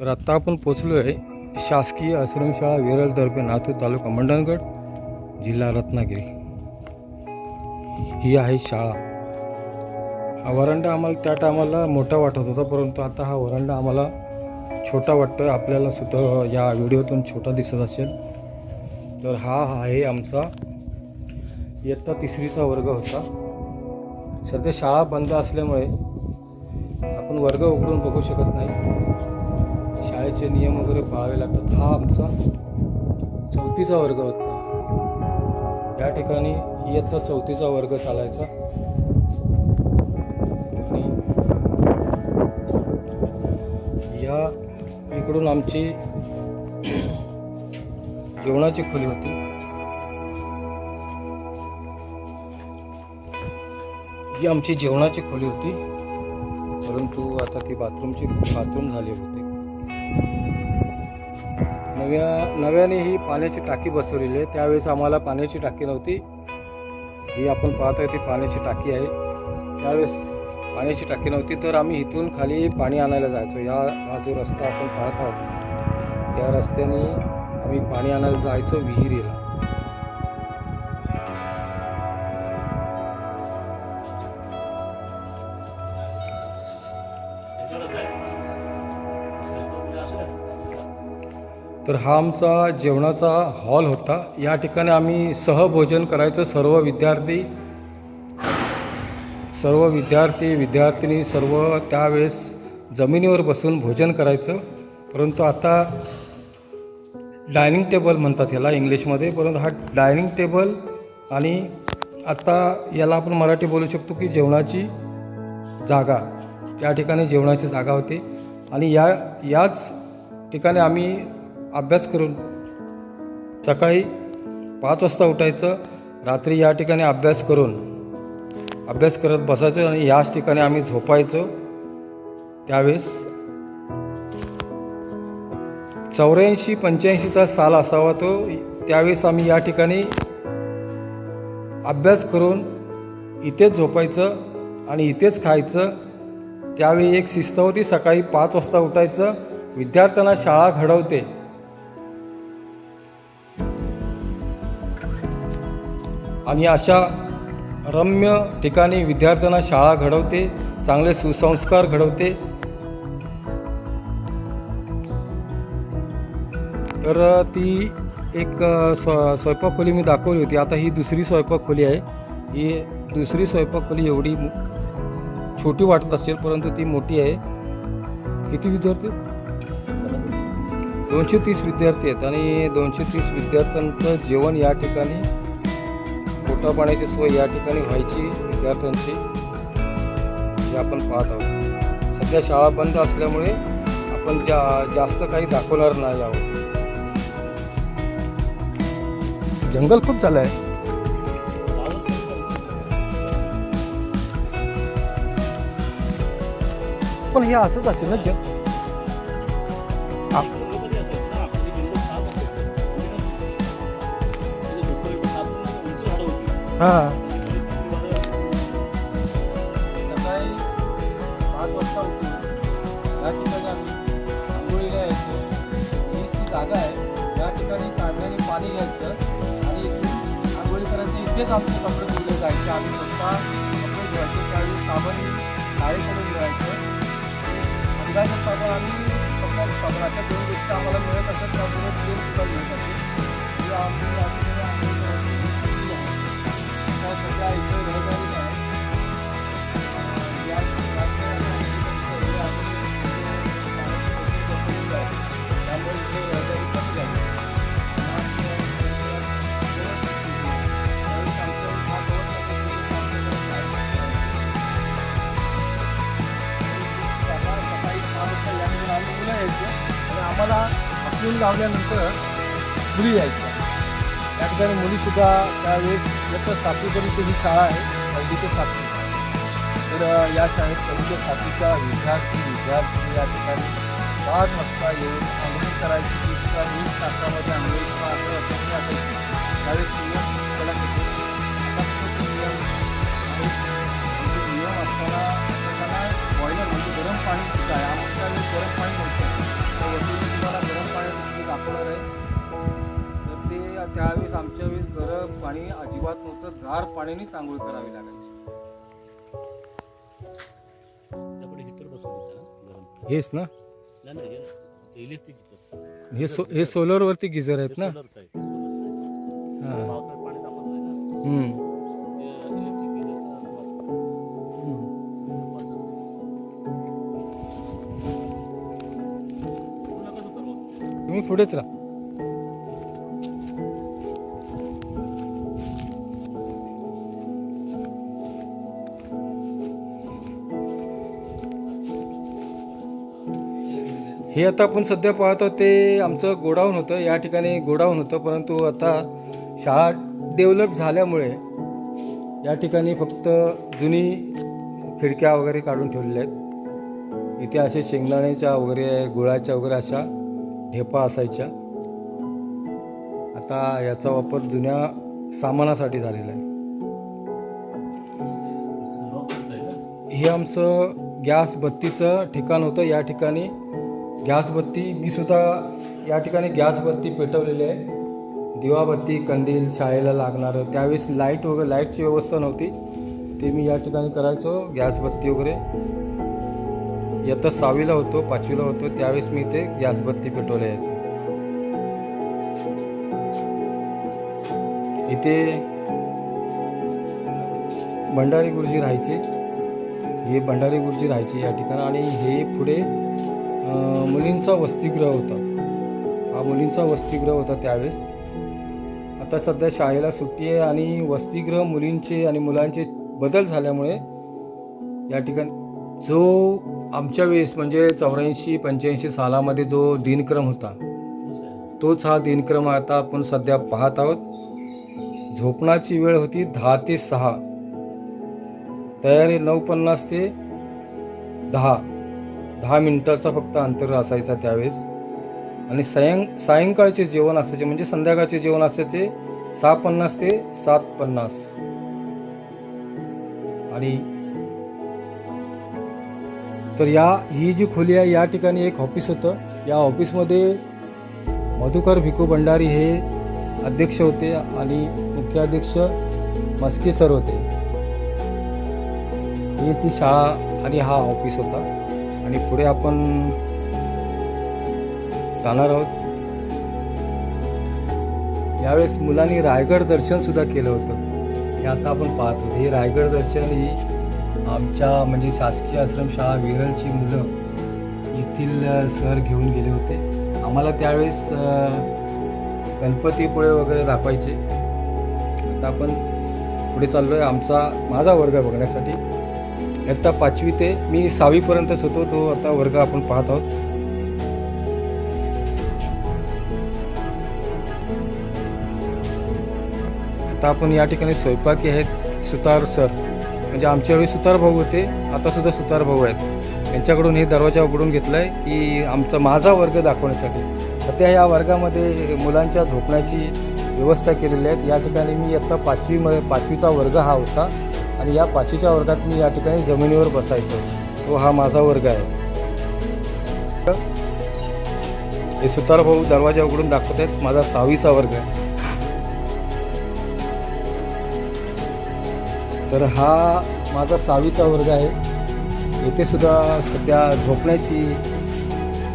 तर आत्ता आपण पोचलो आहे शासकीय आश्रमशाळा वेरळतर्फे दर्पे तालुका मंडणगड जिल्हा रत्नागिरी. ही आहे शाळा. हा वरांडा आम्हाला त्या टायमाला मोठा वाटत होता परंतु आता हा वरांडा आम्हाला छोटा वाटतो आपल्याला सुद्धा या व्हिडिओतून छोटा दिसत असेल. तर हा आहे आमचा इयत्ता तिसरीचा वर्ग होता. सध्या शाळा बंद असल्यामुळे आपण वर्ग उघडून बघू शकत नाही. शाळेचे नियम वगैरे पाळावे लागतात. हा आमचा चौथीचा वर्ग होता. या ठिकाणी इयत्ता चौथीचा वर्ग चालायचा. आणि या इकडून आमची जेवणाची खोली होती. ही आमची जेवणाची खोली होती. परंतु आता ती बाथरूमची बाथरूम झाली होती. नव्या नव्याने ही पाण्याची टाकी बसवलेली आहे. त्यावेळेस आम्हाला पाण्याची टाकी नव्हती. ही आपण पाहतोय ती पाण्याची टाकी आहे. त्यावेळेस पाण्याची टाकी नव्हती तर आम्ही इथून खाली पाणी आणायला जायचो. या हा जो रस्ता आपण पाहत आहोत या रस्त्याने आम्ही पाणी आणायला जायचो विहिरीला. तर हा आमचा जेवणाचा हॉल होता. या ठिकाणी आम्ही सहभोजन करायचो. सर्व विद्यार्थी सर्व विद्यार्थी विद्यार्थिनी सर्व त्यावेळेस जमिनीवर बसून भोजन करायचं. परंतु आता डायनिंग टेबल म्हणतात ह्याला इंग्लिशमध्ये. परंतु हा डायनिंग टेबल आणि आता याला आपण मराठी बोलू शकतो की जेवणाची जागा. त्या ठिकाणी जेवणाची जागा होती. आणि या याच ठिकाणी आम्ही अभ्यास करून सकाळी पाच वाजता उठायचं रात्री या ठिकाणी अभ्यास करून अभ्यास करत बसायचो आणि याच ठिकाणी आम्ही झोपायचो. त्यावेळेस चौऱ्याऐंशी पंच्याऐंशीचा साल असावा तो त्यावेळेस आम्ही या ठिकाणी अभ्यास करून इथेच झोपायचं आणि इथेच खायचं. त्यावेळी एक शिस्त होती सकाळी पाच वाजता उठायचं. विद्यार्थ्यांना शाळा घडवते. आणि अशा रम्य ठिकाणी विद्यार्थ्यांना शाळा घडवते चांगले सुसंस्कार घडवते. तर ती एक स्व स्वयंपाक खोली मी दाखवली होती. आता ही दुसरी स्वयंपाक खोली आहे. ही दुसरी स्वयंपाक खोली एवढी छोटी वाटत असेल परंतु ती मोठी आहे. किती विद्यार्थी दोनशे तीस विद्यार्थी आहेत आणि दोनशे तीस विद्यार्थ्यांचं जेवण या ठिकाणी पोटा पाण्याची सोय या ठिकाणी व्हायची विद्यार्थ्यांची जे आपण पाहत आहोत. सध्या शाळा बंद असल्यामुळे आपण जा जास्त काही दाखवणार नाही आहोत. जंगल खूप झालं आहे. पण हे असंच असेल ना हां. सकाळी पाच वाजता उठून या ठिकाणी आम्ही आंघोळीला यायचो. हीच ती जागा आहे. या ठिकाणी काढण्याने पाणी घ्यायचं आणि इथून आंघोळी करायची. इथेच आमचे कपडे धुतले जायचे. आम्ही स्वतः कपडे धुवायचे. त्यावेळी साबण शाळेकडून मिळायचं अंगाचं साबण आणि कपड्याचं साबण. अशा दोन गोष्टी आम्हाला मिळत असतात. त्यासोबत तेल सुद्धा मिळत असते आम्ही आम्हाला आपण लावल्यानंतर मुली यायच्या या ठिकाणी मुलीसुद्धा त्यावेळेस इयत्ता सातवीपर्यंत ही शाळा आहे पहिली ते सातवी. तर या शाळेत पहिली ते सातवीच्या विद्यार्थी विद्यार्थी या ठिकाणी पाच वाजता येऊन आंघोळ करायची ती सुद्धा एक तासामध्ये आंघोळ किंवा असं वाजता असायची त्यावेळेस नियम कडक होते नियम आहेत. म्हणजे नियम असताना त्यांना बॉयलर म्हणजे गरम पाणी सुद्धा आहे. आमच्या त्यावेळेस गरम फक्त गार पाण्यानेच आंघोळ करावी लागायची. त्यापुढे हिटर बसवलं त्याला गरम हेच ना. नाही नाही हे हे सो हे सोलर वरती गिझर आहेत ना. हा. पावसाळ्यात पाणी तापत हे आता आपण सध्या पाहतो ते आमचं गोडाऊन होतं या ठिकाणी गोडाऊन होतं परंतु आता शाळा डेव्हलप झाल्यामुळे या ठिकाणी फक्त जुनी खिडक्या वगैरे काढून ठेवलेल्या आहेत. इथे असे शेंगदाण्याच्या वगैरे गुळाच्या वगैरे अशा ढेपा असायच्या. आता याचा वापर जुन्या सामानासाठी झालेला आहे. हे आमचं गॅस बत्तीचं ठिकाण होतं या ठिकाणी गॅसबत्ती मी सुद्धा या ठिकाणी गॅस बत्ती पेटवलेली आहे. दिवाबत्ती कंदील शाळेला लागणारं त्यावेळेस लाइट वगैरे लाईटची व्यवस्था नव्हती. ते मी या ठिकाणी करायचो गॅस बत्ती वगैरे. इयत्ता सहावीला होतो पाचवीला होतो त्यावेळेस मी इथे गॅसबत्ती पेटवल्या यायचो इथे भंडारी गुरुजी राहायचे. हे भंडारी गुरुजी राहायचे या ठिकाणी आणि हे पुढे मुलींचा वसतिगृह होता. हा मुलींचा वसतिगृह होता त्यावेळेस. आता सध्या शाळेला सुट्टी आहे आणि वसतिगृह मुलींचे आणि मुलांचे बदल झाल्यामुळे या ठिकाणी जो आमच्या वेळेस म्हणजे चौऱ्याऐंशी पंच्याऐंशी सालामध्ये जो दिनक्रम होता तोच हा दिनक्रम आता आपण सध्या पाहत आहोत. झोपण्याची वेळ होती दहा ते सहा. तयारी नऊ पन्नास ते दहा. दहा मिनिटाचा फक्त अंतर असायचा त्यावेळेस. आणि सायं सायंकाळचे जेवण असायचे म्हणजे संध्याकाळचे जेवण असायचे सहा पन्नास ते सात पन्नास आणि तर या ही जी खोली आहे या ठिकाणी एक ऑफिस होतं. या ऑफिसमध्ये मधुकर भिकू भंडारी हे अध्यक्ष होते आणि मुख्याध्यक्ष मस्के सर होते. ही ती शाळा आणि हा ऑफिस होता. आणि पुढे आपण जाणार आहोत. यावेळेस मुलांनी रायगड दर्शन सुद्धा केलं होतं. हे आता आपण पाहतो. हे रायगड दर्शन ही आमच्या म्हणजे शासकीय आश्रमशाळा विरलची मुलं येथील सर घेऊन गेले होते. आम्हाला त्यावेळेस गणपतीपुळे वगैरे दाखवायचे. आता आपण पुढे चाललो आहे आमचा माझा वर्ग बघण्यासाठी. इयत्ता पाचवी ते मी सहावीपर्यंतच होतो तो आता वर्ग आपण पाहत आहोत. आता आपण या ठिकाणी स्वयंपाकी आहेत सुतार सर. म्हणजे आमच्या वेळी सुतार भाऊ होते आता सुद्धा सुतार भाऊ आहेत. यांच्याकडून हे दरवाजा उघडून घेतलाय की आमचा माझा वर्ग दाखवण्यासाठी. सध्या या वर्गामध्ये मुलांच्या झोपण्याची व्यवस्था केलेली आहे. या ठिकाणी मी आत्ता पाचवीमध्ये पाचवीचा वर्ग हा होता. आणि या पाचवीच्या वर्गात मी या ठिकाणी जमिनीवर बसायचो. तो हा माझा वर्ग आहे. हे सुतार भाऊ दरवाजा उघडून दाखवत आहेत माझा सहावीचा वर्ग आहे. तर हा माझा सहावीचा वर्ग आहे. येथे सुद्धा सध्या झोपण्याची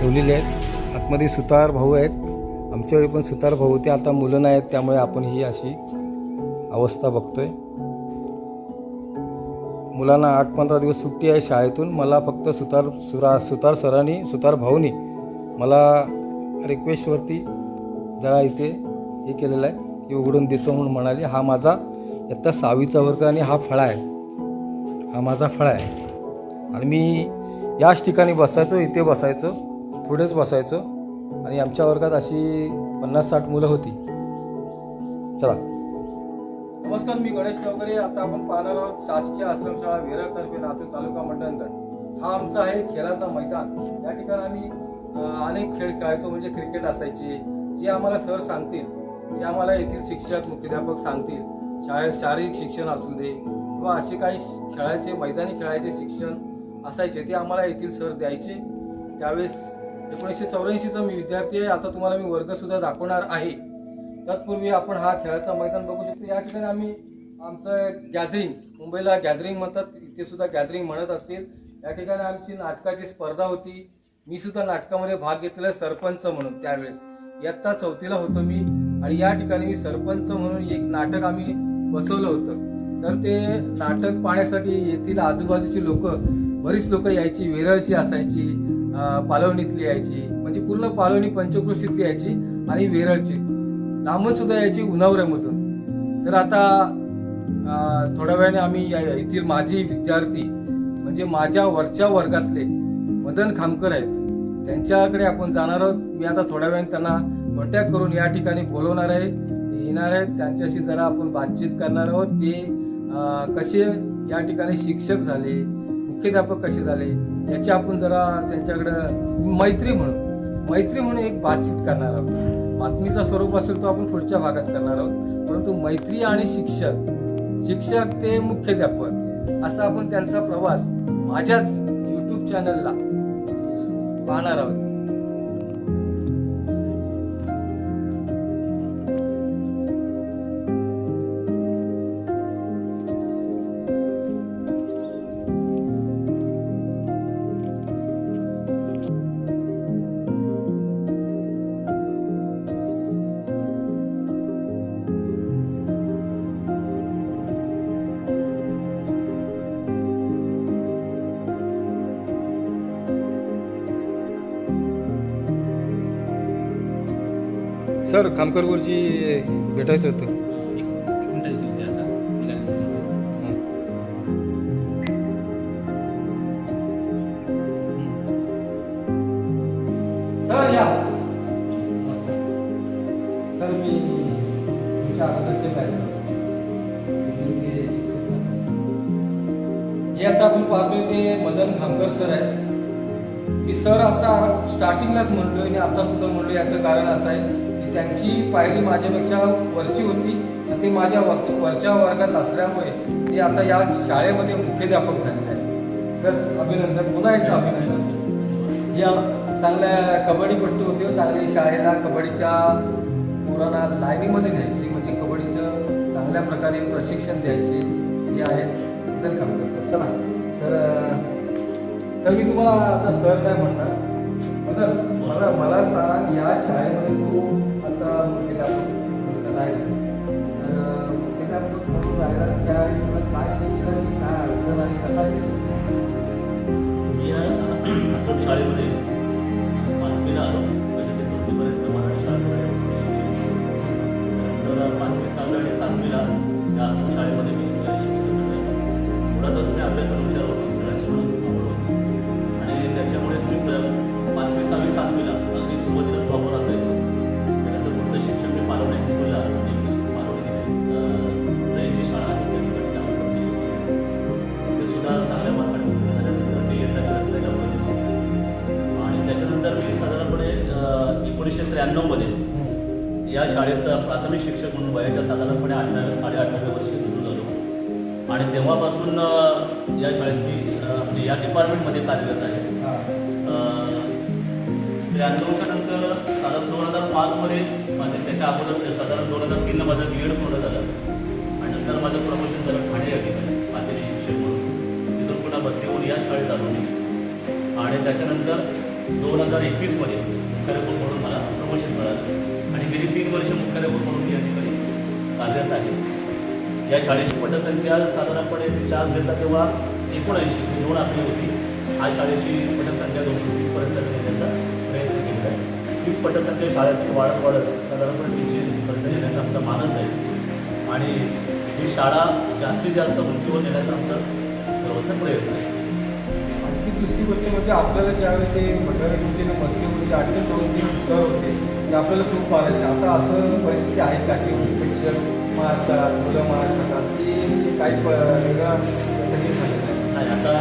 ठेवलेली आहेत. आतमध्ये सुतार भाऊ आहेत. आमच्यावेळी पण सुतार भाऊ ते आता मुलं नाही आहेत त्यामुळे आपण ही अशी अवस्था बघतोय. मुलांना आठ पंधरा दिवस सुट्टी आहे शाळेतून. मला फक्त सुतार सुरा सुतार सरांनी सुतार भाऊनी मला रिक्वेस्टवरती जरा इथे हे केलेलं आहे की उघडून देतो म्हणून म्हणाले. हा माझा इयत्ता सहावीचा वर्ग आणि हा फळा आहे. हा माझा फळा आहे. आणि मी याच ठिकाणी बसायचो इथे बसायचो पुढेच बसायचो आणि आमच्या वर्गात अशी पन्नास साठ मुलं होती. चला. नमस्कार मी गणेश नवकरे आता आपण पाहणार आहोत शासकीय आश्रमशाळा विरळतर्फे लातूर तालुका मंडळगड हा आमचा आहे खेळाचा मैदान. या ठिकाणी आम्ही अनेक खेळ खेळायचो म्हणजे क्रिकेट असायचे जे आम्हाला सर सांगतील जे आम्हाला येथील शिक्षक मुख्याध्यापक सांगतील शाळेत शारीरिक शिक्षण असू दे किंवा असे काही खेळायचे मैदानी खेळायचे शिक्षण असायचे ते आम्हाला येथील सर द्यायचे. त्यावेळेस एकोणीसशे चौऱ्याऐंशीचा मी विद्यार्थी आहे. आता तुम्हाला मी वर्गसुद्धा दाखवणार आहे. तत्पूर्वी आपण हा खेळाचा मैदान बघू शकतो. या ठिकाणी आम्ही आमचं गॅदरिंग मुंबईला गॅदरिंग म्हणतात इथे सुद्धा गॅदरिंग म्हणत असतील. या ठिकाणी आमची नाटकाची स्पर्धा होती. मी सुद्धा नाटकामध्ये भाग घेतलेला सरपंच म्हणून त्यावेळेस. इयत्ता चौथीला होतो मी आणि या ठिकाणी मी सरपंच म्हणून एक नाटक आम्ही बसवलं होतं. तर ते नाटक पाहण्यासाठी येथील आजूबाजूची लोक बरीच लोक यायची वेरळची असायची पालवणीतली यायची म्हणजे पूर्ण पालवणी पंचकृषीतली यायची आणि वेरळची. लांबून सुद्धा यायची उन्हावऱ्यामधून तर आता थोड्या वेळाने आम्ही या- येथील माझी विद्यार्थी म्हणजे माझ्या वरच्या वर्गातले मदन खामकर आहेत. त्यांच्याकडे आपण जाणार आहोत. मी आता थोड्या वेळाने त्यांना कॉन्टॅक्ट करून या ठिकाणी बोलवणार आहे. ते येणार आहेत. त्यांच्याशी जरा आपण बातचीत करणार आहोत. ते कसे या ठिकाणी शिक्षक झाले मुख्याध्यापक कसे झाले याची आपण जरा त्यांच्याकडं मैत्री म्हणून मैत्री म्हणून एक बातचीत करणार आहोत. बातमीचा स्वरूप असेल तो आपण पुढच्या भागात करणार आहोत. परंतु मैत्री आणि शिक्षक शिक्षक ते मुख्याध्यापक असा आपण त्यांचा प्रवास माझ्याच युट्यूब चॅनलला पाहणार आहोत. सर खामकर गुरुजी भेटायचं होतं. सर या. सर मी तुमच्या अगोदरचे बॅच हे आता आपण पाहतोय ते मदन खामकर सर आहेत. मी सर आता स्टार्टिंगलाच म्हणलोय आणि आता सुद्धा म्हणलो याचं कारण असं आहे. त्यांची पायरी माझ्यापेक्षा वरची होती आणि ते माझ्या वरच्या वरच्या वर्गात असल्यामुळे ते आता या शाळेमध्ये मुख्याध्यापक झालेले आहेत. सर अभिनंदन. पुन्हा एकदा अभिनंदन. या चांगल्या कबड्डीपट्टू होते. चांगली शाळेला कबड्डीच्या पोरांना लाईनीमध्ये न्यायची म्हणजे कबड्डीचं चांगल्या प्रकारे प्रशिक्षण द्यायचे हे आहेत तर काम करतात. चला. सर तर मी तुम्हाला आता सर काय म्हणणार? मला मला सांग या शाळेमध्ये तू सहावी आणि या आश्रम शाळेमध्ये मी शिक्षणासाठी आलो मुळातच मी अभ्यास हुशार होतो या शाळेत प्राथमिक शिक्षक म्हणून वयाच्या साधारणपणे अठरा साडे अठराव्या वर्षी रुजू झालो. आणि तेव्हापासून या शाळेत मी आपली म्हणजे या डिपार्टमेंटमध्ये कार्यरत आहे. त्र्याण्णवच्या नंतर साधारण दोन हजार पाचमध्ये माझे त्याच्या अगोदर साधारण दोन हजार तीनला माझं बी एड पूर्ण झालं. आणि नंतर माझं प्रमोशन झालं ठाणे या ठिकाणी माध्यमिक शिक्षक म्हणून. तिथून पुन्हा बदली होऊन या शाळेत आलो मी. आणि त्याच्यानंतर दोन हजार एकवीसमध्ये खरं म्हणून मला प्रमोशन मिळालं. गेली तीन वर्ष मुख्याध्यापक म्हणून या ठिकाणी कार्यरत आहे. या शाळेची पटसंख्या साधारणपणे चार्ज घेतला तेव्हा एकोणऐंशी दोन आपली होती. आज शाळेची पटसंख्या दोनशे वीसपर्यंत नेण्याचा प्रयत्न केला आहे. तीच पटसंख्या शाळेत वाढत वाढत साधारणपणे तीनशेपर्यंत नेण्याचा आमचा मानस आहे. आणि ही शाळा जास्तीत जास्त उंचीवर नेण्याचा आमचा सर्वोच्च प्रयत्न आहे. आणखी दुसरी गोष्ट म्हणजे आपल्याला ज्यावेळेस ते मंडळ तुमचे मस्के म्हणजे आठवण दोन तीन सर होते म्हणजे आपल्याला खूप पाहायचं आता असं परिस्थिती आहे का की शिक्षक मारतात मुलं मारतात? की म्हणजे काही वेगळा नाही आता